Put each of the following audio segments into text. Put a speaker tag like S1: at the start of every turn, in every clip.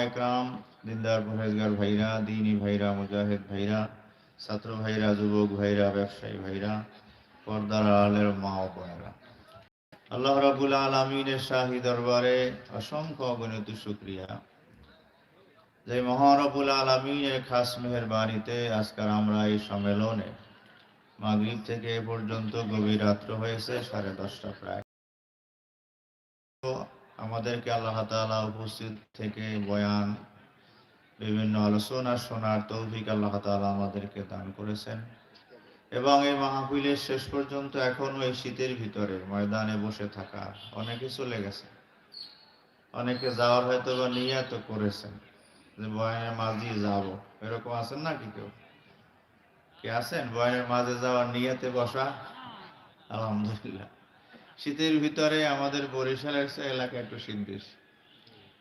S1: মাইকরাম দিনদার পরেজগার ভাইরা, দিনী ভাইরা, মুজাহিদ ভাইরা, ছাত্র ভাইরা, যুবক ভাইরা, ব্যবসায়ী ভাইরা, পর্দার আলের মা ও বোনেরা। আল্লাহ রাবুল আলমিনের শাহী দরবারে অসংখ্য অগণিত শুক্রিয়া। যে মহারবুল আলমিনের খাস মেহরবানিতে আজকাল আমরা এই সম্মেলনে মাগরিব থেকে এ পর্যন্ত গভীর রাত্র হয়েছে, সাড়ে দশটা প্রায়। আমাদেরকে আল্লাহ তাআলা উপস্থিত থেকে বয়ান, বিভিন্ন আলোচনা শোনার তৌফিক আল্লাহ তাআলা আমাদেরকে দান করেছেন। এবং এই মাহফিলের শেষ পর্যন্ত এখনও এই শীতের ভিতরে ময়দানে বসে থাকা অনেকে চলে গেছে অনেকে যাওয়ার হয়তো বা নিয়াত করেছেন যে বয়ানের মাঝে যাব। এরকম আছেন নাকি কেউ? কে আছেন? বয়ানের মাঝে যাওয়ার নিয়াতে বসা? আলহামদুলিল্লাহ। শীতের ভিতরে আমাদের বরিশালের এলাকা একটু শীত বেশি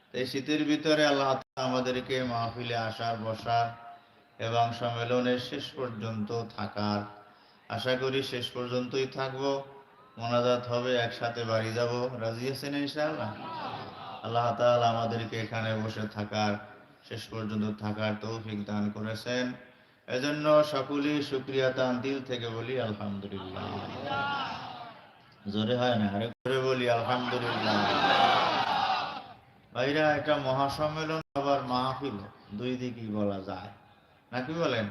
S1: তো এই শীতের ভিতরে আল্লাহ আমাদেরকে মাহফিলে আসার, বসার এবং সম্মেলনের শেষ পর্যন্ত থাকার। আশা করি শেষ পর্যন্তই থাকব। মোনাজাত হবে, একসাথে বাড়ি যাব। রাজি আছেন ইনশাআল্লাহ? আল্লাহ তাআলা আমাদেরকে এখানে বসে থাকার, শেষ পর্যন্ত থাকার তৌফিক দান করেছেন। এজন্য সকলেই শুক্রিয়া তান দিল থেকে বলি, আলহামদুলিল্লাহ। জোরে হয় না, আরে করে বলি, আলহামদুলিল্লাহ। ভাইরা, একটা মহাসম্মেলন আবার মাহফিল, দুই দিকই বলা যায়। নাকি বলেন?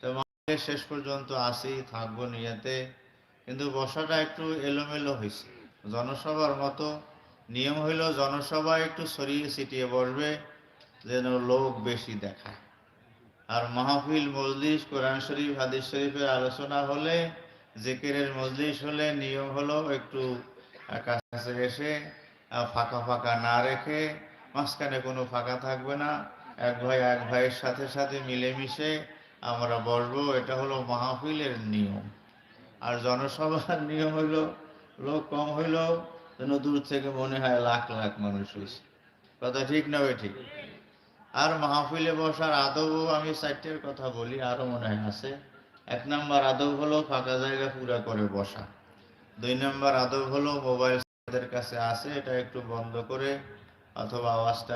S1: তো শেষ পর্যন্ত আসি থাকব নিয়েতে। কিন্তু বসাটা একটু এলোমেলো হয়েছে। জনসভার মতো নিয়ম হইল, জনসভা একটু সরিয়ে ছিটিয়ে বসবে, যেন লোক বেশি দেখায়। আর মাহফিল, মজলিস, কোরআন শরীফ, হাদিস শরীফের আলোচনা হলে জেকেরের মজলিস হলে নিয়ম হলো একটু কাছে এসে ফাঁকা ফাঁকা না রেখে, মাঝখানে কোনো ফাঁকা থাকবে না। এক ভাই এক ভাইয়ের সাথে সাথে মিলেমিশে আমরা বসবো, এটা হলো মাহফিলের নিয়ম। আর জনসভার নিয়ম হইল, লোক কম হইল, যেন দূর থেকে মনে হয় লাখ লাখ মানুষ হয়েছে। কথা ঠিক না ঠিক? আর মাহফিলে বসার আদবও আমি চারটের কথা বলি আরও মনে হয় আছে। এক নাম্বার আদব হলো ফাঁকা জায়গা পুরা করে বসা। দুই নাম্বার আদব হলো মোবাইল কাছে আছে এটা একটু বন্ধ করে, অথবা আওয়াজটা